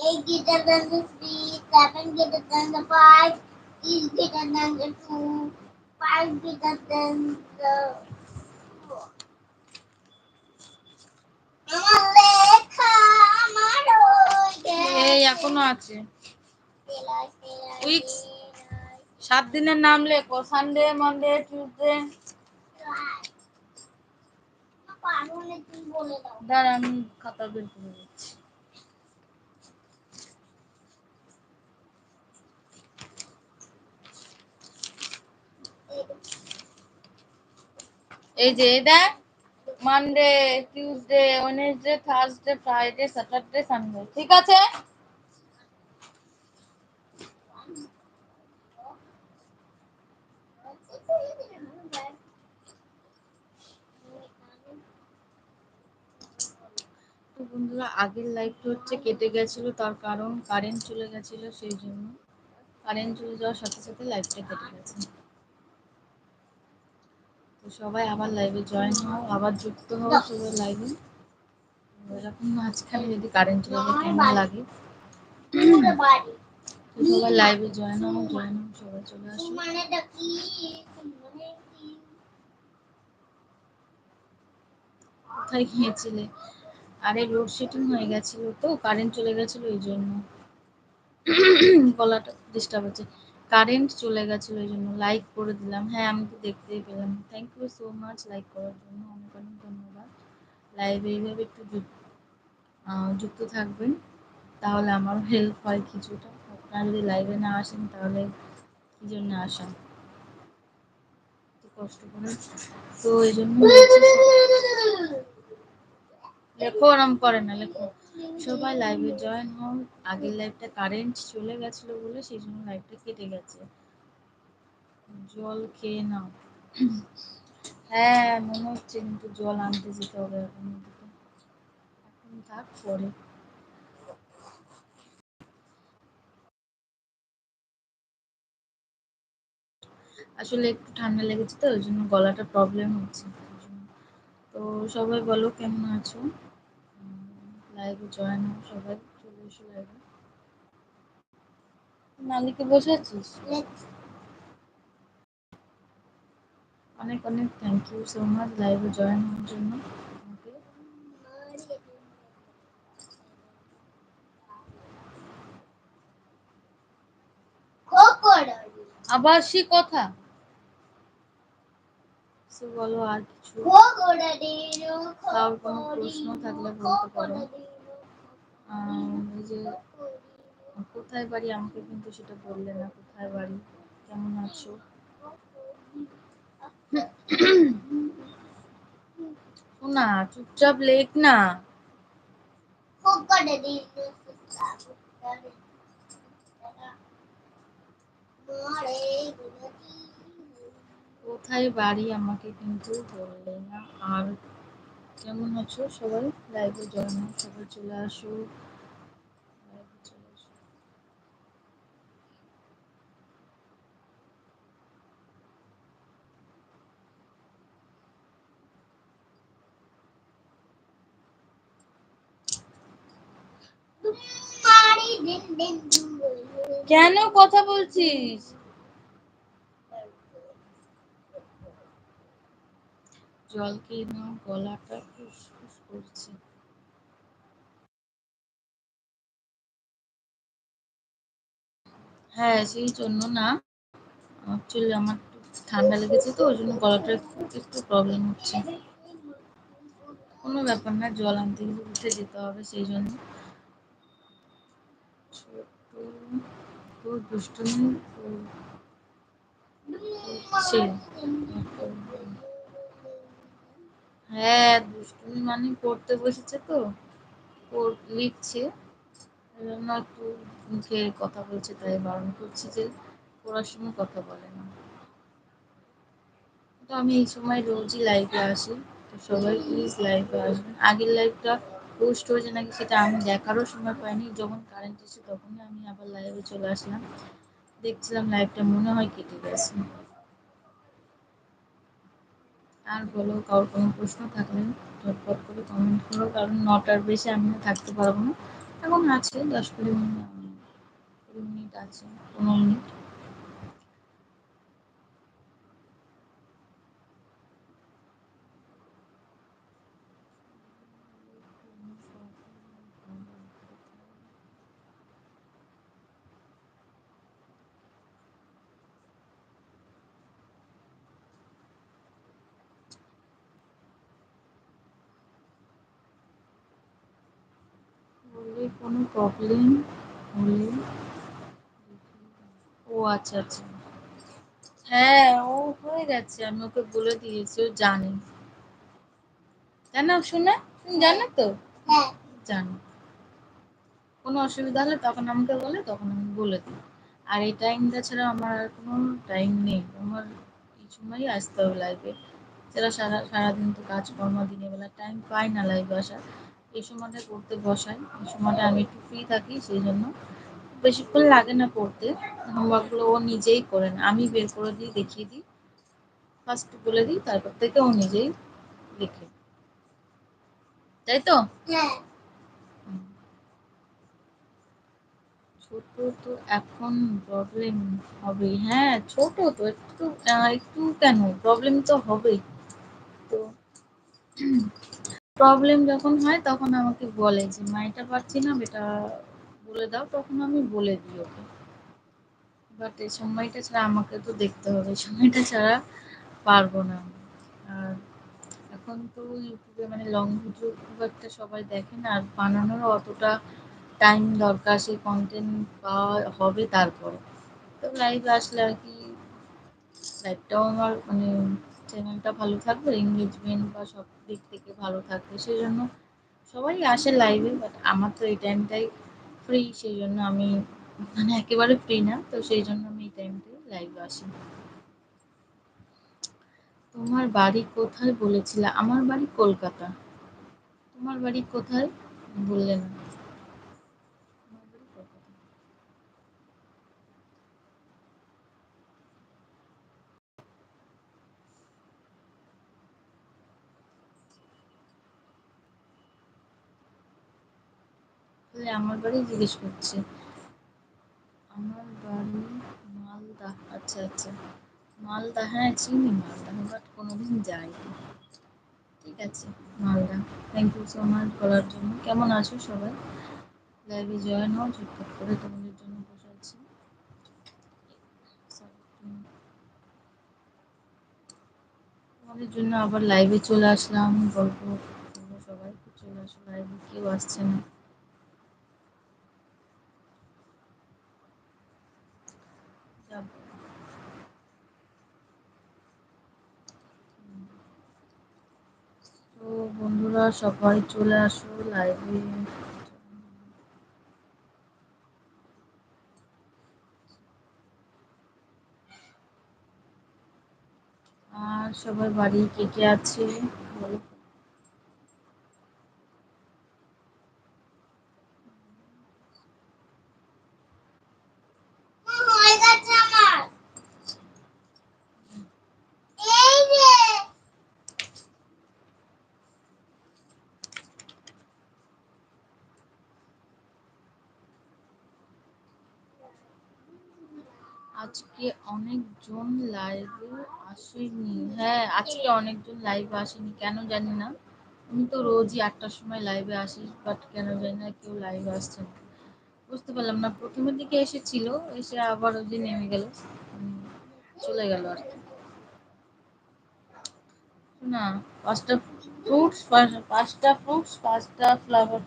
eight greater than the three, seven greater than the five, is greater than the two, five greater than the four. আমার লেখা আমার হয়ে এই। এখনও আছে. সেলাই, সাত দিনের নাম লেখো সানডে মানডে টিউসডে দাঁড়া আমি খাতা বের করে দিচ্ছি এই যে দেখ Monday Tuesday Wednesday Thursday Friday Saturday Sunday ঠিক আছে? বন্ধুরা, আগের লাইভটা হচ্ছে কেটে গেছিল, তার কারণ কারেন্ট চলে গেছিল, সেই জন্য কারেন্ট চলে যাওয়ার সাথে সাথে লাইফটা কেটে গেছে। তো সবাই আবার লাইভে জয়েন হও, আবার যুক্ত হও সবাই লাইভে এরকম মাঝখানে যদি কারেন্ট চলে কেমন লাগে? সবাই লাইভে জয়েন হও জয়েন হও, সবাই চলে আসো। কোথায় গিয়েছিলে? আরে লোডশেডিং হয়ে গেছিল তো কারেন্ট চলে গেছিল এই জন্য। গলাটা ডিস্টার্ব হচ্ছে। কারেন্ট চলে গেছিল ওই জন্য লাইক করে দিলাম। হ্যাঁ আমি তো দেখতেই পেলাম। Thank you so much like করার জন্য। অনেক অনেক ধন্যবাদ। লাইভে এইভাবে একটু যুক- যুক্ত থাকবেন, তাহলে আমার হেল্প হয় কিছুটা। আপনারা যদি লাইভে না আসেন, তাহলে কি জন্য আসা? একটু কষ্ট করে। তো এই জন্য লেখো ওরম করে না, লেখো। সবাই লাইভে জয়েন হও আগের লাইভটা কারেন্ট চলে গেছিল বলে সেই জন্য লাইভটা কেটে গেছে। জল খেয়ে নাও। হ্যাঁ মনে হচ্ছে কিন্তু জল আনতে যেতে হবে এখন। এখন থাক, পরে। আসলে একটু ঠান্ডা লেগেছে তো, ওই জন্য গলাটা প্রবলেম হচ্ছে। তো সবাই বলো কেমন আছো? লাইভে জয়েন হও সবাই চলে এসো লাইভে। মালিকে বসে আছিস অনেক অনেক থ্যাংক ইউ সো মাচ লাইভে জয়েন হওয়ার জন্য। আবার সে কথা। সে বলো আর কিছু? কারোর কোনো প্রশ্ন থাকলে বলতে পারো। এই যে, কোথায় বাড়ি? আমাকে কিন্তু সেটা বললে না, কোথায় বাড়ি? কেমন আছো? শোনা, চুপচাপ লেখ না। কোথায় বাড়ি? আমাকে কিন্তু বললে না, আর কেমন আছো সবাই? লাইভে জয়েন হও সবাই চলে আসো। লাইভে চলে কেন কথা বলছিস? জল খেয়ে নাও, গলাটা ফুসফুস করছে। হ্যাঁ সেই জন্য না অ্যাকচুয়ালি আমার ঠান্ডা লেগেছে তো, ওই জন্য গলাটা একটু প্রবলেম হচ্ছে। কোনো ব্যাপার না, জল আনতে গেলে উঠে যেতে হবে, সেই জন্য। ছোট দুষ্টুমি করছে হ্যাঁ দুষ্টুমি মানে পড়তে বসেছে তো। লিখছে। জন্য একটু মুখে কথা বলছে, তাই বারণ করছি যে পড়ার সময় কথা বলে না। তো আমি এই সময় রোজই লাইভে আসি। তো সবাই প্লিজ লাইভে আসবেন। আগের লাইভটা পোস্ট হয়েছে নাকি সেটা আমি দেখারও সময় পাইনি। যখন কারেন্ট এসে তখনই আমি আবার লাইভে চলে আসলাম। দেখছিলাম লাইভটা মনে হয় কেটে গেছে। আর বলো, কারোর কোনো প্রশ্ন থাকলে ঝটপট করে কমেন্ট করো, কারণ নটার বেশি আমি থাকতে পারব না। এখন আছে, দশ কুড়ি মিনিট কুড়ি মিনিট আছে, পনেরো মিনিট বললে কোনো প্রবলেম হলে ও আচ্ছা আচ্ছা। হ্যাঁ ও হয়ে গেছে। আমি ওকে বলে দিয়েছি ও জানে। জানো শোনা তুমি জানো তো? হ্যাঁ। জানো। কোনো অসুবিধা হলে তখন আমাকে বলে তখন আমি বলে দিই। আর এই টাইমটা ছাড়া আমার আর কোনো টাইম নেই। আমার এই সময়ই আসতে হবে লাইফে যারা সারা সারাদিন তো কাজকর্ম দিনের বেলা টাইম পাই না লাইভে আসার। এই সময়টা পড়তে বসাই। এই সময়টা আমি একটু ফ্রি থাকি সেই জন্য। বেশিক্ষণ লাগে না পড়তে। হোমওয়ার্কগুলো ও নিজেই করে না। আমি বের করে দিই দেখিয়ে দিই। ফার্স্ট বলে দিই তারপর থেকে ও নিজেই লিখে। তাই তো? হ্যাঁ। ছোট তো এখন প্রবলেম হবে হ্যাঁ ছোট তো একটু একটু কেন? প্রবলেম তো হবেই। তো প্রবলেম যখন হয়, তখন আমাকে বলে যে, মা, এটা পারছি না, বেটা, বলে দাও। তখন আমি বলে দিই ওকে। বাট এই সময়টা ছাড়া আমাকে তো দেখতে হবে সময়টা ছাড়া পারব না। আর এখন তো ইউটিউবে মানে লং ভিডিও খুব একটা সবাই দেখে না, আর বানানোরও অতটা টাইম দরকার, সেই কন্টেন্ট পাওয়া হবে তারপরে। তো লাইভ আসলে আর কি লাইভটাও আমার মানে চ্যানেলটা ভালো থাকবে এঙ্গেজমেন্ট বা সব দিক থেকে ভালো থাকবে সেই জন্য সবাই আসে লাইভে বাট আমার তো এই টাইমটাই ফ্রি সেই জন্য আমি মানে একেবারে ফ্রি না, তো সেই জন্য আমি এই টাইমটাই লাইভে আসি। তোমার বাড়ি কোথায় বলেছিলা? আমার বাড়ি কলকাতা। তোমার বাড়ি কোথায়? বললে না আমার বাড়ি কলকাতা তাহলে আমার বাড়ি জিজ্ঞেস করছে। আমার বাড়ি মালদা। আচ্ছা আচ্ছা। মালদা হ্যাঁ চিনি মালদা বাট কোনোদিন যাইনি। ঠিক আছে, Malda. Thank you so much বলার জন্য। কেমন আছো সবাই? লাইভে জয়েন হও, ঝটপট করে তোমাদের জন্য বসে আছি তোমাদের জন্য আবার লাইভে চলে আসলাম। গল্প সবাই। চলে আসো লাইভে কেউ আসছে না যাব। তো বন্ধুরা সবাই চলে আসো লাইভে আর সবার বাড়ি কে কে আছে? বলো হয়ে গেছে আমার এই যে আজকে অনেকজন লাইভে আসেনি। হ্যাঁ আজকে অনেকজন লাইভে আসেনি, কেন জানি না। আমি তো রোজই আটটার সময় লাইভে আসি বাট কেন জানি না কেউ লাইভে আসছে না। বুঝতে পারলাম না, প্রথমের দিকে এসেছিল, এসে আবার ওই যে নেমে গেল চলে গেল আর কি। না, পাঁচটা ফ্রুটস পাঁচটা ফ্রুটস পাঁচটা ফ্লাওয়ার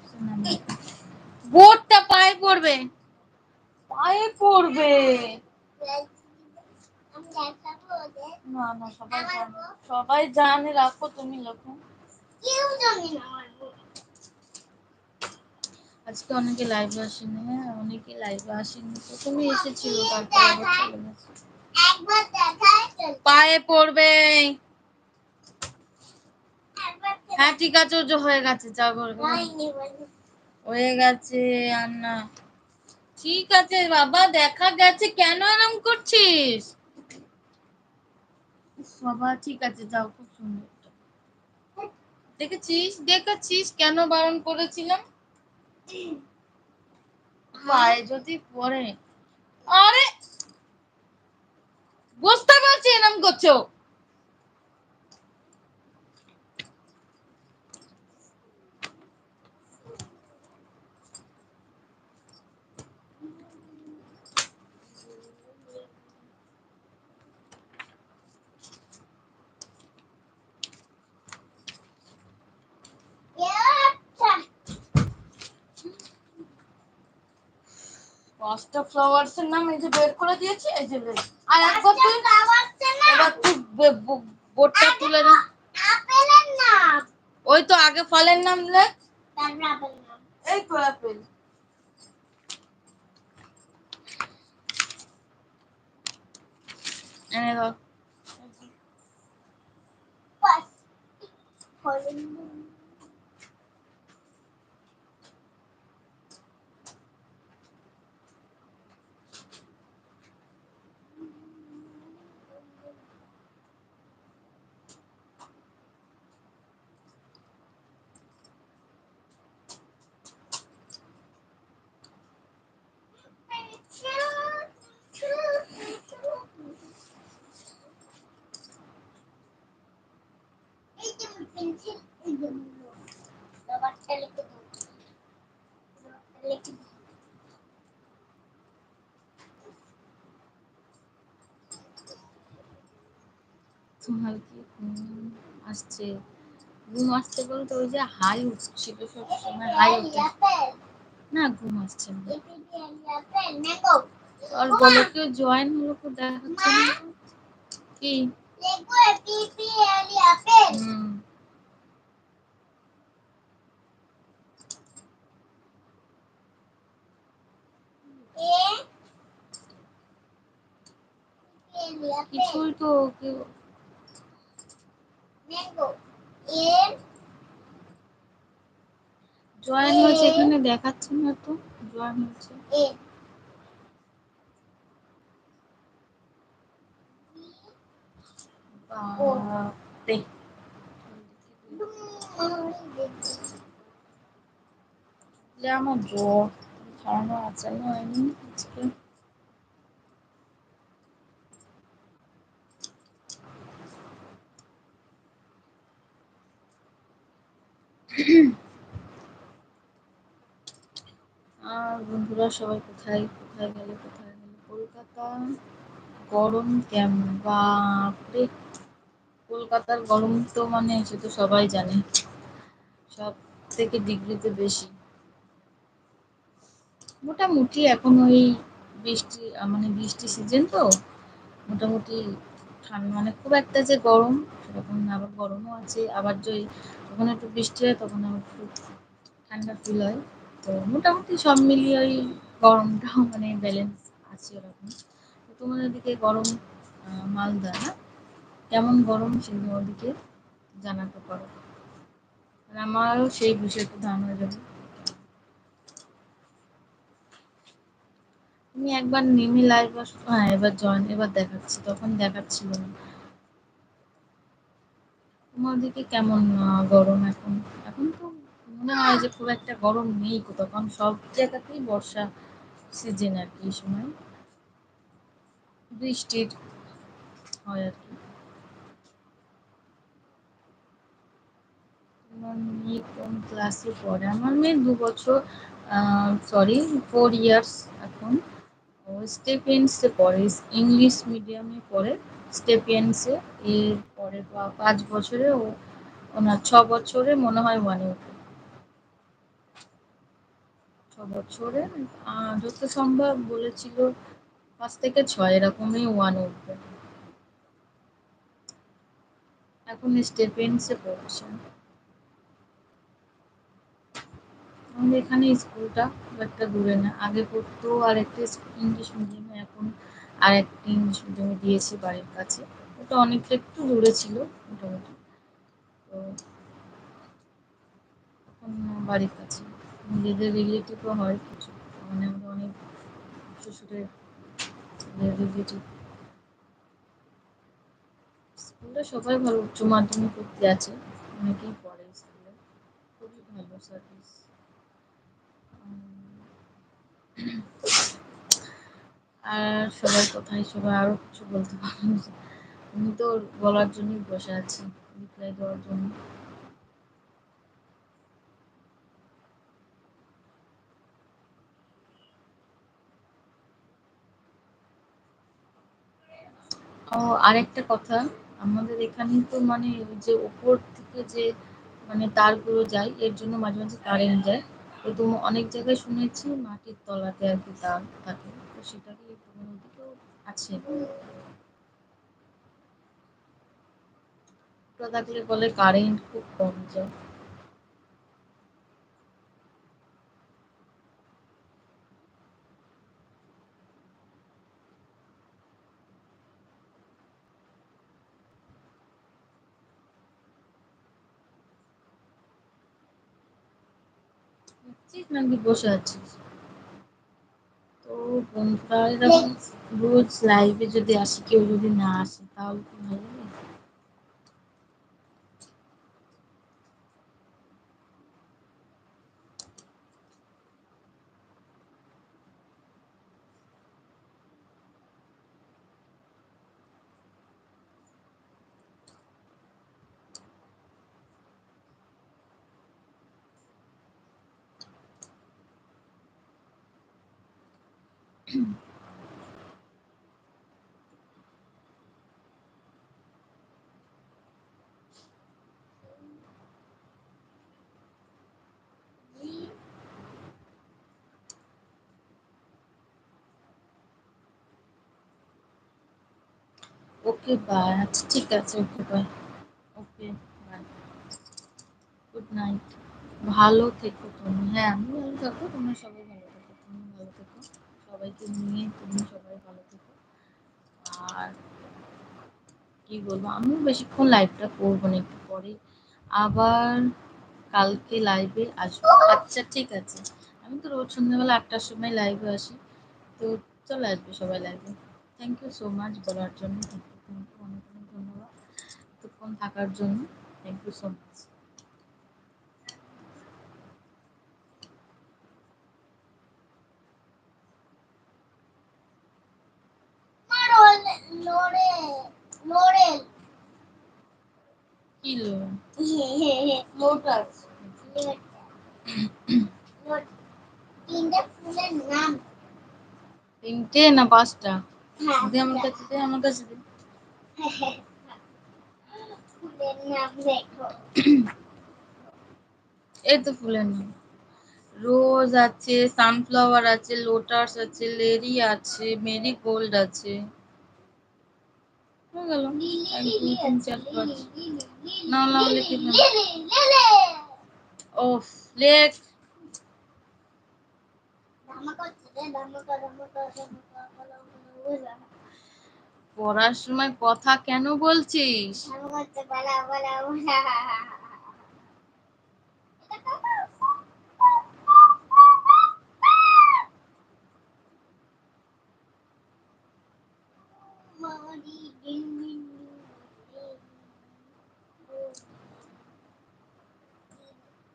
বোর্ডটা পায়ে পড়বে। পায়ে পড়বে। না না সবাই জানে। সবাই জানে রাখো তুমি লেখো কেউ জানে না আজকে অনেকে লাইভে আসেনি হ্যাঁ অনেকে লাইভে আসেনি। প্রথমে এসেছিল তারপর আবার চলে গেছে। একবার দেখাই তো। পায়ে পড়বে। হ্যাঁ ঠিক আছে যে হয়ে গেছে যা করবে। হয়ে গেছে আর না। ঠিক আছে বাবা, দেখা গেছে। কেন এরম করছিস? বাবা, ঠিক আছে, যাও, খুব সুন্দর দেখেছিস? দেখেছিস? কেন বারণ করেছিলাম? পায়ে যদি পড়ে আরে! বুঝতে পারছি এরম করছ। পাঁচটা ফ্লাওয়ার্স এর নাম এই যে বের করে দিয়েছি এই যে বের। আর একবার তুই এবার তুই বোর্ডটা তুলে না। আপেলের নাম। ওই তো আগে ফলের নাম লেখ। তারপর আপেল নাম। এই তো অ্যাপেল এনে ধর ফলের নাম এই যে পেন্সিল এই যে রবারটা লিখে দাও রবারটা লিখে তোমার কি ঘুম আসছে। ঘুম আসছে বলতে ওই যে হাই উঠছিল সব সময় হাই না ঘুম আসছে আর বলে কেউ জয়েন হলো কেউ দেখাচ্ছে না। কি? হুম। কিছুই তো জয়েন হয়েছে এখানে দেখাচ্ছে না তো জয়েন হয়েছে। বাপরে। আমার জ্বর খাওয়ানো আচানো হয়নি আজকে। আর বন্ধুরা, সবাই কোথায়? কোথায় গেলে? কোথায় গেলে? কলকাতা? গরম কেমন? বাপরে! কলকাতার গরম তো মানে সে তো সবাই জানে। সব থেকে ডিগ্রিতে বেশি। মোটামুটি এখন ওই বৃষ্টি মানে বৃষ্টি সিজন তো। মোটামুটি ঠান্ডা মানে খুব একটা যে গরম, সেরকম না, আবার গরমও আছে। আবার যে যখন একটু বৃষ্টি হয়, তখন আবার খুব ঠান্ডা ফিল হয়। তো মোটামুটি সব মিলিয়ে ওই গরমটাও মানে ব্যালেন্স আছে ওরকম। তো তোমাদের দিকে গরম মালদা না? কেমন গরম সেগুলো ওদিকে? জানাতে পারো। আর আমারও সেই বিষয়টা ধারণা যাবে। তুমি একবার নেমে লাইভ আসো হ্যাঁ এবার জয়েন এবার দেখাচ্ছি, তখন দেখাচ্ছিল না। তোমার দিকে কেমন গরম এখন? এখন তো মনে হয় যে খুব একটা গরম নেই কারণ সব জায়গাতেই বর্ষা সিজন আর কি সময়। বৃষ্টির হয় আর কি। তোমার মেয়ে কোন ক্লাসে পড়ে? আমার মেয়ে দু বছর সরি ফোর ইয়ার্স এখন। স্টেপেন্সে পড়ে ইংলিশ মিডিয়ামে পড়ে স্টেপেন্সে এর পরে পাঁচ বছরে ও ওনার ছ বছরে মনে হয় ওয়ানে ছ বছরে যত সম্ভব বলেছিল পাঁচ থেকে ছয় এরকমই ওয়ান উঠবে। এখন স্টেপেন্সে পড়ছে। আমাদের এখানে স্কুলটা খুব একটা দূরে না। আগে পড়তো আর একটা ইংলিশ মিডিয়ামে, এখন আর একটা ইংলিশ মিডিয়ামে দিয়েছি বাড়ির কাছে। ওটা অনেকটা একটু দূরে ছিল মোটামুটি। তো এখন বাড়ির কাছে। নিজেদের রিলেটিভও হয় কিছু। মানে আমরা অনেক শ্বশুরের রিলেটিভ স্কুলটা সবাই ভালো উচ্চ মাধ্যমিক অব্দি আছে। অনেকেই পড়ে স্কুলে। খুবই ভালো সার্ভিস আর সবার কথাই সবাই আরও কিছু বলতে পারেন আমি তো বলার জন্যই বসে আছি রিপ্লাই দেওয়ার জন্য। ও, আরেকটা কথা, আমাদের এখানে তো মানে যে উপর থেকে যে মানে তারগুলো যায়, এর জন্য মাঝে মাঝে কারেন্ট যায়। তো তুমি অনেক জায়গায় শুনেছি মাটির তলাতে আর কি দাগ থাকে। তো সেটা কি তোমার ওদিকেও আছে। থাকলে বলে কারেন্ট খুব কম যায়। দেখছিস নাকি বসে আছিস? তো বন্ধুরা, এরকম রোজ লাইভে যদি আসে, কেউ যদি না আসে তাহলে তো ভালো লাগে ওকে বাই আচ্ছা ঠিক আছে okay bye okay bye good night ভালো থেকো তুমি হ্যাঁ আমি ভালো থাকো তোমরা সবাই ভালো থেকো তুমি ভালো থেকো সবাইকে নিয়ে তুমি সবাই ভালো থেকো। আর কি বলব, আমিও বেশিক্ষণ লাইভটা করব না একটু পরে। আবার কালকে লাইভে আসব। আচ্ছা ঠিক আছে। আমি তো রোজ সন্ধ্যাবেলা আটটার সময় লাইভে আসি। তো চলে আসবে সবাই লাইভে থ্যাংক ইউ সো মাচ বলার জন্য। থ্যাংক ইউ থ্যাংক ইউ অনেক অনেক ধন্যবাদ। এতক্ষণ থাকার জন্য। থ্যাংক ইউ সো মাচ কি. তিনটে ফুলের নাম। তিনটে না পাঁচটা? হ্যাঁ দে আমার কাছে দে আমার কাছে দে। ফুলের নাম দেখো এই তো ফুলের নাম। রোজ আছে সানফ্লাওয়ার আছে লোটাস আছে লেরি আছে মেরি গোল্ড আছে। বলো পড়ার সময় কথা কেন বলছিস ধামা করছে বলা বলা বলা মারি ডিং ডিং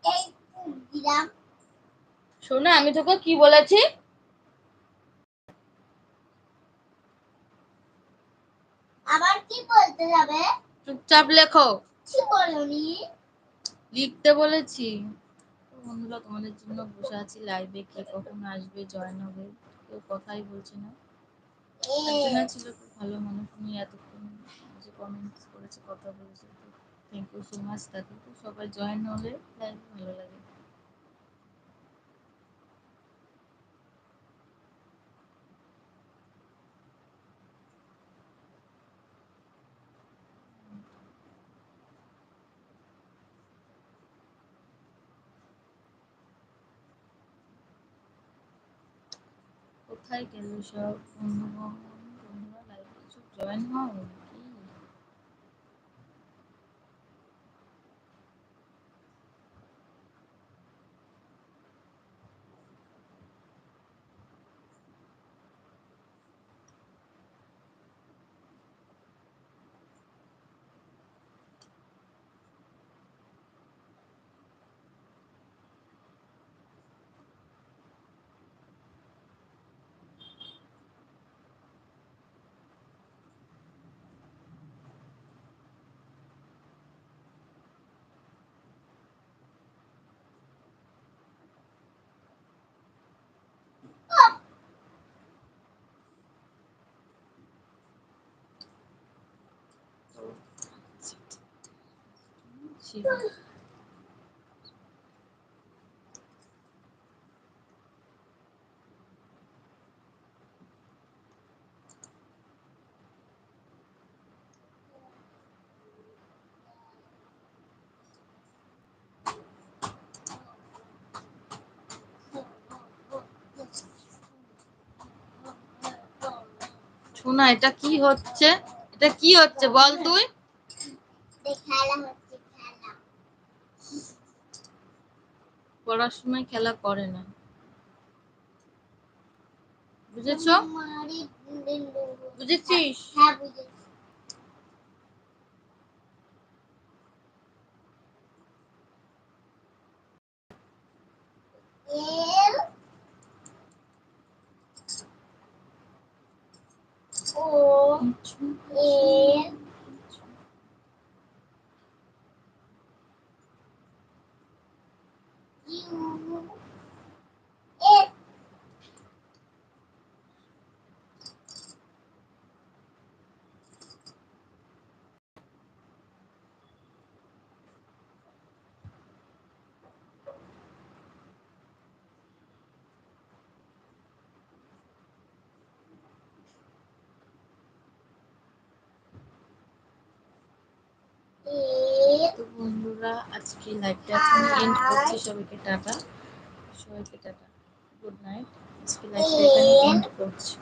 এই ফুল দিলাম শোনা আমি তোকে কি বলেছি? আবার কি বলতে যাবে? চুপচাপ লেখো। কি বলনি? লিখতে বলেছি। বন্ধুরা তোমাদের জন্য বসে আছি লাইভে কে কখন আসবে জয়েন হবে কেউ কথাই বলছে না। একজনা ছিল খুব ভালো মানুষ উনি এতক্ষণ যে কমেন্টস করেছে কথা বলেছে। থ্যাংক ইউ সো মাচ তাকে। সবাই জয়েন হলে লাইভ ভালো লাগে। কোথায় গেল সব বন্ধুগণ বন্ধুরা লাইভে সব জয়েন হও দিচ্ছি এটা কি হচ্ছে? এটা কি হচ্ছে? বল তুই। পড়ার সময় খেলা করে না। বুঝেছ? বুঝেছিস? হ্যাঁ বুঝেছি। এল ও এল ইউ তো বন্ধুরা, আজকে লাইভটা এখানে এন্ড করছি। সবাইকে টাটা। সবাইকে টাটা। গুড নাইট আজকে লাইভটা এখানে এন্ড করছি।